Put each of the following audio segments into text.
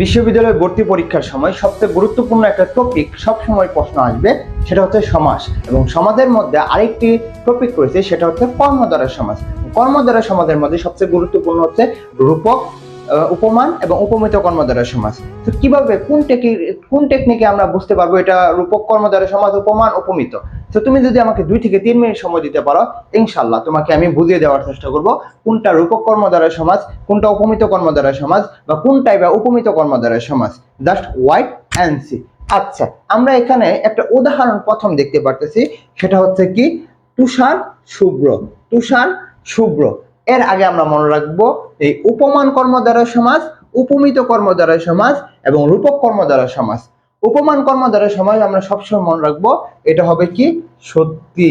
বিশ্ববিদ্যালয় ভর্তি পরীক্ষার সময় সবচেয়ে গুরুত্বপূর্ণ একটা টপিক সবসময় প্রশ্ন আসবে, সেটা হচ্ছে সমাস। এবং সমাজের মধ্যে আরেকটি টপিক রয়েছে, সেটা হচ্ছে কর্মদ্বারা সমাজ। কর্মদ্বারা সমাজের মধ্যে সবচেয়ে গুরুত্বপূর্ণ হচ্ছে রূপক উপমান এবং উপমিত কর্মদ্বারা সমাজ। তো কীভাবে, কোন টেকনিক কোন টেকনিকে আমরা বুঝতে পারব এটা রূপক, কর্মদ্বারা সমাজ, উপমান, উপমিত? তো তুমি যদি আমাকে দুই থেকে তিন মিনিট সময় দিতে পারো ইনশাল্লাহ তোমাকে আমি বুঝিয়ে দেওয়ার চেষ্টা করব কোনটা রূপক কর্মদ্বারা সমাজ, কোনটা উপমিত কর্মদ্বারা সমাজ বা কোনটাই বা উপমিত কর্মদ্বারা সমাজ। জাস্ট হোয়াইট অ্যান্ড সি আচ্ছা আমরা এখানে একটা উদাহরণ প্রথম দেখতে পারতেছি, সেটা হচ্ছে কি? তুষার শুভ্র। তুষার শুভ্র। এর আগে আমরা মনে রাখব, এই উপমান কর্মদ্বারা সমাজ, উপমিত কর্মদ্বারা সমাজ এবং রূপক কর্মদ্বারা সমাজ। উপমান কর্মদ্বারা সমাজ আমরা সবসময় মনে রাখব, এটা হবে কি? সত্যি।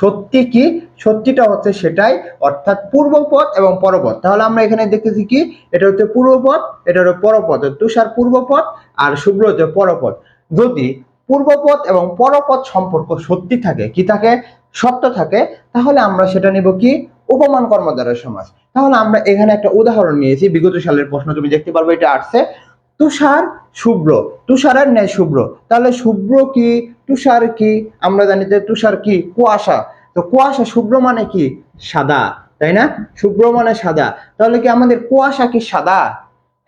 সত্যি কি? সত্যিটা হচ্ছে সেটাই, অর্থাৎ পূর্বপদ এবং পরপদ তাহলে আমরা এখানে দেখতেছি কি? এটা হচ্ছে পূর্বপদ এটা হচ্ছে পরপদ তুষার পূর্বপদ আর শুভ্র হচ্ছে পরপদ যদি পূর্বপদ এবং পরপদ সম্পর্ক সত্যি থাকে, কি থাকে? সত্য থাকে, তাহলে আমরা সেটা নিব কি? উপমান কর্মদ্বারা সমাজ। তাহলে আমরা এখানে একটা উদাহরণ নিয়েছি, বিগত সালের প্রশ্ন, তুমি দেখতে পারবে, এটা আসছে। তুষার শুভ্র, তুষারের ন্যায় শুভ্র। তাহলে শুভ্র কি? তুষার কি? আমরা জানি যে তুষার কি? কুয়াশা। তো কুয়াশা শুভ্র মানে কি? সাদা, তাই না? শুভ্র মানে সাদা। তাহলে কি আমাদের কুয়াশা কি সাদা?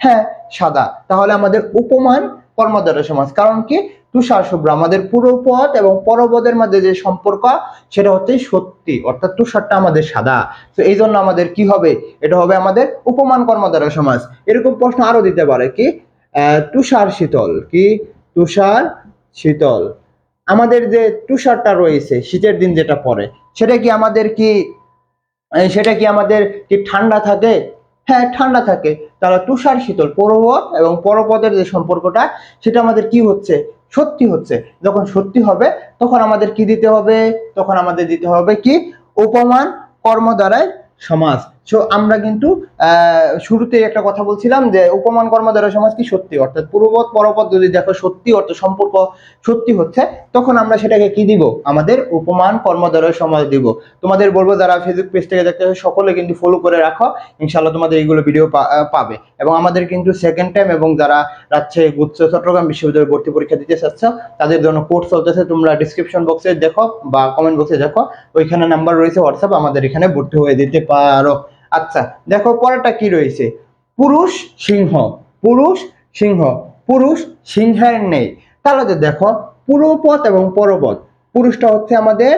হ্যাঁ সাদা। তাহলে আমাদের উপমান কর্মদ্বারা সমাজ। কারণ কি? তুষার শুভ্র। আমাদের পূর্বপদ এবং পরপদের মধ্যে যে সম্পর্ক, সেটা হচ্ছে সত্যি। অর্থাৎ তুষারটা আমাদের সাদা। তো এই জন্য আমাদের কি হবে? এটা হবে আমাদের উপমান কর্মদ্বারা সমাজ। এরকম প্রশ্ন আরও দিতে পারে কি? তুষার শীতল। কি? তুষার শীতল। আমাদের যে তুষারটা রয়েছে, শীতের দিন যেটা পড়ে, সেটা কি আমাদের কি সেটা কি আমাদের কি ঠান্ডা থাকে? হ্যাঁ ঠান্ডা থাকে। তাহলে তুষার শীতল পূর্বপদ এবং পরপদের যে সম্পর্কটা, সেটা আমাদের কি হচ্ছে? সত্যি হচ্ছে। যখন সত্যি হবে, তখন আমাদের কি দিতে হবে? তখন আমাদের দিতে হবে কি? উপমান, কর্ম দ্বারায় সমাজ। সো আমরা কিন্তু শুরুতে একটা কথা বলছিলাম যে উপমান কর্ম দ্বারা সমাজ কি সত্যি? অর্থাৎ পূর্বপদ, পরপদ যদি দেখো সত্যি, অর্থ সম্পর্ক সত্যি হচ্ছে, তখন আমরা সেটাকে কি দিব? আমাদের উপমান কর্ম দ্বারা সমাজ দিব। তোমাদের বলব যারা ফেসবুক পেজ থেকে দেখতে সকলে কিন্তু ফলো করে রাখো ইনশাল্লাহ তোমাদের এইগুলো ভিডিও পাবে। এবং আমাদের কিন্তু সেকেন্ড টাইম এবং যারা রাজশাহী গুচ্ছ, চট্টগ্রাম বিশ্ববিদ্যালয়ে ভর্তি পরীক্ষা দিতে চাচ্ছ, তাদের জন্য কোর্স চলতেছে, তোমরা ডিসক্রিপশন বক্সে দেখো বা কমেন্ট বক্সে দেখো, ওইখানে নাম্বার রয়েছে হোয়াটসঅ্যাপ আমাদের এখানে ভর্তি হয়ে দিতে পারো। আচ্ছা দেখো পরেরটা কি রয়েছে? পুরুষ সিংহ পুরুষ সিংহ, পুরুষ সিংহের নেই। তাহলে তো দেখো, পূর্বপদ এবং পরপদ। পুরুষটা হচ্ছে আমাদের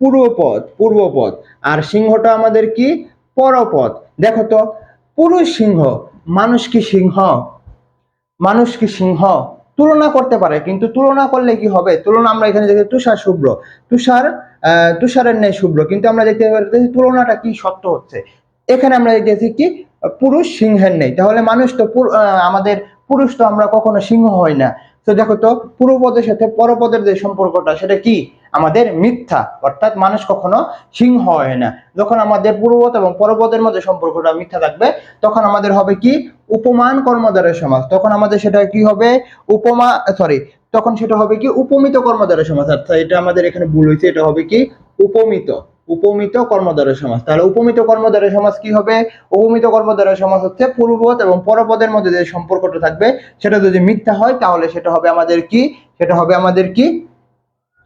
পূর্বপদ পূর্বপদ। আর সিংহটা আমাদের কি? পরপদ। দেখো তো, পুরুষ সিংহ, মানুষ কি সিংহ? মানুষ কি সিংহ? তুলনা করতে পারে, কিন্তু তুলনা করলে কি হবে? তুলনা আমরা এখানে দেখি তুষার শুভ্র। তুষার তুষারের নেই শুভ্র, কিন্তু আমরা দেখতে পাচ্ছি তুলনাটা কি সত্য হচ্ছে? এখানে আমরা দেখতেছি কি, পুরুষ সিংহের নেই। তাহলে মানুষ তো আমাদের পুরুষ তো আমরা কখনো সিংহ হই না। তো দেখো তো, পূর্বপদের সাথে পরপদের যে সম্পর্কটা, সেটা কি? আমাদের মিথ্যা। অর্থাৎ মানুষ কখনো সিংহ হয় না। যখন আমাদের পূর্বপদ এবং পরপদের মধ্যে সম্পর্কটা মিথ্যা থাকবে, তখন আমাদের হবে কি? উপমান কর্মদ্বারের সমাজ। তখন আমাদের সেটা কি হবে? উপমা সরি তখন সেটা হবে কি? উপমিত কর্মদ্বারের সমাজ। অর্থাৎ এটা আমাদের এখানে ভুল হয়েছে। এটা হবে কি? উপমিত। উপমিত কর্মদ্বারের সমাজ। তাহলে উপমিত কর্মদ্বারের সমাজ কি হবে? উপমিত কর্মদ্বারের সমাজ হচ্ছে পূর্বপদ এবং পরপদের মধ্যে যে সম্পর্কটা থাকবে, সেটা যদি মিথ্যা হয়, তাহলে সেটা হবে আমাদের কি? সেটা হবে আমাদের কি?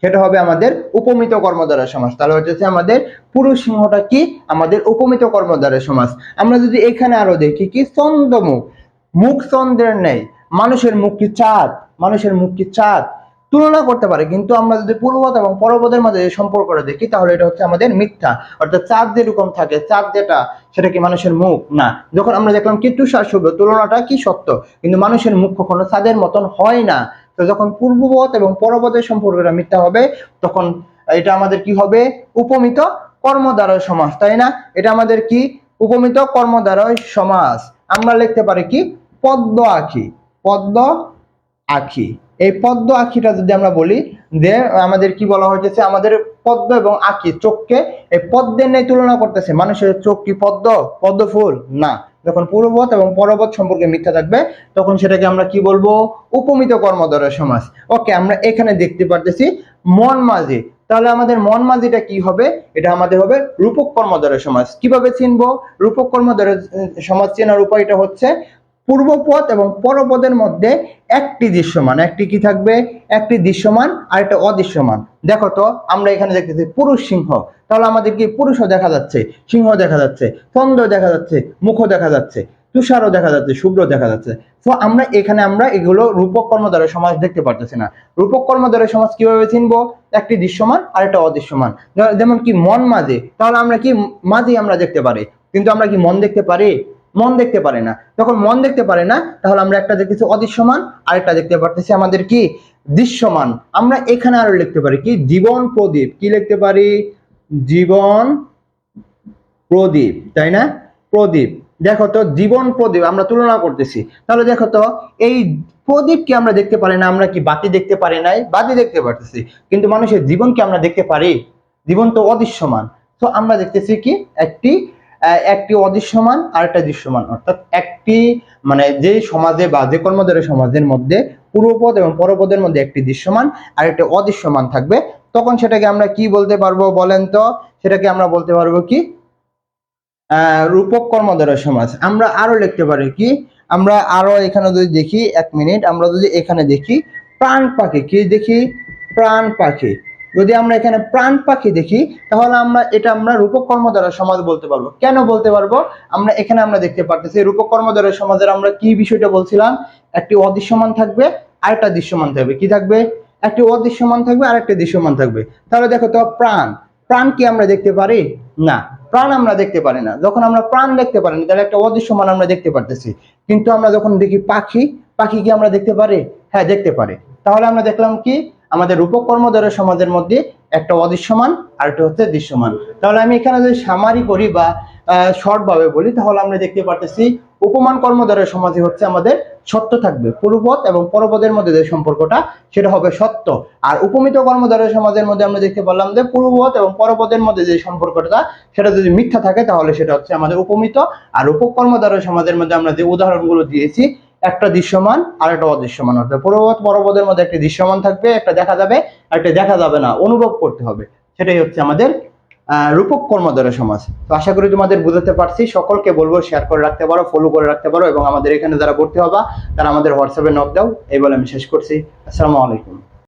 সেটা হবে আমাদের উপমিত কর্মদ্বারা সমাজ। তাহলে হচ্ছে আমাদের পুরুষ সিংহটা কি? আমাদের উপমিত কর্মদ্বারা সমাজ। আমরা যদি এখানে আরও দেখি কি? চন্দ্রমুখ মুখ চন্দ্রের নেই। মানুষের মুখ কি চাঁদ? মানুষের মুখ কি চাঁদ? তুলনা করতে পারে, কিন্তু আমরা যদি পূর্বপদ এবং পরপদের মাঝে সম্পর্কটা দেখি, তাহলে এটা হচ্ছে আমাদের মিথ্যা। অর্থাৎ চাঁদ যেরকম থাকে, চাঁদ যেটা, সেটা কি মানুষের মুখ? না। যখন আমরা দেখলাম কি তুষার শুভ, তুলনাটা কি সত্য? কিন্তু মানুষের মুখ কখনো চাঁদের মতন হয় না। তো যখন পূর্বপদ এবং পরপদের সম্পর্কটা মিথ্যা হবে, তখন এটা আমাদের কি হবে? উপমিত কর্মদ্বারয় সমাজ, তাই না? এটা আমাদের কি? উপমিত কর্মদ্বারয় সমাজ। আমরা লিখতে পারি কি? পদ্ম আখি। পদ্ম আখি। এই পদ্ম আখিটা যদি আমরা বলি, যে আমাদের কি বলা হয়েছে আমাদের পদ্ম এবং আঁকি চোখকে এই পদ্মের নেই তুলনা করতেছে। মানুষের চোখ কি পদ্ম? পদ্ম ফুল? না। যখন পূর্ববত এবং পরবত সম্পর্কে মিথ্যা থাকবে, তখন সেটাকে আমরা কি বলব? উপমিত কর্মদ্বারা সমাজ। ওকে, আমরা এখানে দেখতে পারতেছি মন মাঝি। তাহলে আমাদের মন মাঝিটা কি হবে? এটা আমাদের হবে রূপক কর্মদ্বারা সমাজ। কীভাবে চিনবো? রূপক কর্মদ্বারা সমাজ চেনার উপায়টা হচ্ছে পূর্বপদ এবং পরপদের মধ্যে একটি দৃশ্যমান। একটি কি থাকবে? একটি দৃশ্যমান আর একটা অদৃশ্যমান। দেখো তো, আমরা এখানে দেখতেছি পুরুষ সিংহ। তাহলে আমাদের কি পুরুষও দেখা যাচ্ছে সিংহ দেখা যাচ্ছে চন্দ্র দেখা যাচ্ছে, মুখও দেখা যাচ্ছে, তুষারও দেখা যাচ্ছে শুভ্র দেখা যাচ্ছে। তো আমরা এখানে আমরা এগুলো রূপক কর্মদ্বারের সমাজ দেখতে পারতেছি না। রূপক কর্মদ্বারের সমাজ কীভাবে চিনবো? একটি দৃশ্যমান আর একটা অদৃশ্যমান। যেমন কি মন মাঝে, তাহলে আমরা কি মাঝে আমরা দেখতে পারি। কিন্তু আমরা কি মন দেখতে পারি? মন দেখতে পারে না। যখন মন দেখতে পারে না, তাহলে আমরা একটা দেখতেছি অদৃশ্যমান আর একটা দেখতে পারতেছি আমাদের কি? দৃশ্যমান। আমরা এখানে আরও লিখতে পারি কি? জীবন প্রদীপ। কি লিখতে পারি? জীবন প্রদীপ, তাই না? প্রদীপ। দেখো তো, জীবন প্রদীপ আমরা তুলনা করতেছি। তাহলে দেখো তো, এই প্রদীপকে আমরা দেখতে পারি না, আমরা কি বাতি দেখতে পারি নাই? বাতি দেখতে পারতেছি। কিন্তু মানুষের জীবনকে আমরা দেখতে পারি। জীবন তো অদৃশ্যমান। তো আমরা দেখতেছি কি? একটি একটি অদৃশ্যমান আর একটা দৃশ্যমান। অর্থাৎ একটি মানে যে সমাজে বা যে কর্মধারী সমাজের মধ্যে পূর্বপদ এবং পরপদের মধ্যে একটি দৃশ্যমান আর একটি অদৃশ্যমান থাকবে, তখন সেটাকে আমরা কি বলতে পারব বলেন তো? সেটাকে আমরা বলতে পারব কি? রূপক কর্মধারয় সমাজ। আমরা আরও লিখতে পারি কি? আমরা আরও এখানে যদি দেখি, এক মিনিট, আমরা যদি এখানে দেখি, প্রাণ পাখি। কি দেখি? প্রাণ পাখি। যদি আমরা এখানে প্রাণ পাখি দেখি, তাহলে আমরা এটা আমরা রূপক দ্বারা সমাজ বলতে পারব। কেন বলতে পারব? আমরা এখানে আমরা দেখতে পারতেছি রূপক দ্বারা সমাজের আমরা কি বিষয়টা বলছিলাম? একটি অদৃশ্যমান থাকবে আর একটা দৃশ্যমান থাকবে। কি থাকবে? একটি অদৃশ্যমান থাকবে আর একটা দৃশ্যমান থাকবে। তাহলে দেখো তো, প্রাণ। প্রাণ কি আমরা দেখতে পারি? না, প্রাণ আমরা দেখতে পারি না। যখন আমরা প্রাণ দেখতে পারি না তাহলে একটা অদৃশ্যমান আমরা দেখতে পারতেছি। কিন্তু আমরা যখন দেখি পাখি পাখি কি আমরা দেখতে পারি? হ্যাঁ দেখতে পারি। তাহলে আমরা দেখলাম কি? আমাদের রূপক কর্মধারয় সমাজের মধ্যে একটা অদৃশ্যমান আর একটা হচ্ছে দৃশ্যমান। তাহলে আমি এখানে যদি সামারি করি বা শর্ট ভাবে বলি, তাহলে আমরা দেখতে পারতেছি উপমান কর্মধারয় সমাজে হচ্ছে আমাদের সত্য থাকবে। পূর্বপদ এবং পরপদের মধ্যে যে সম্পর্কটা, সেটা হবে সত্য। আর উপমিত কর্মধারয় সমাজের মধ্যে আমরা দেখতে পারলাম যে পূর্বপদ এবং পরপদের মধ্যে যে সম্পর্কটা, সেটা যদি মিথ্যা থাকে, তাহলে সেটা হচ্ছে আমাদের উপমিত। আর উপকর্মধারয় সমাজের মধ্যে আমরা যে উদাহরণগুলো দিয়েছি একটা দৃশ্যমান আর একটা অদৃশ্যমান। অর্থাৎ পূর্বপদ পরপদের মধ্যে একটা দৃশ্যমান থাকবে, একটা দেখা যাবে, আর একটা দেখা যাবে না, অনুভব করতে হবে। সেটাই হচ্ছে আমাদের রূপক দ্বারা সমাজ। তো আশা করি তোমাদের বুঝাতে পারছি। সকলকে বলব শেয়ার করে রাখতে পারো ফলো করে রাখতে পারো, এবং আমাদের এখানে যারা ভর্তি হবা, তারা আমাদের হোয়াটসঅ্যাপে নক দাও। এই বলে আমি শেষ করছি। আসসালামু আলাইকুম।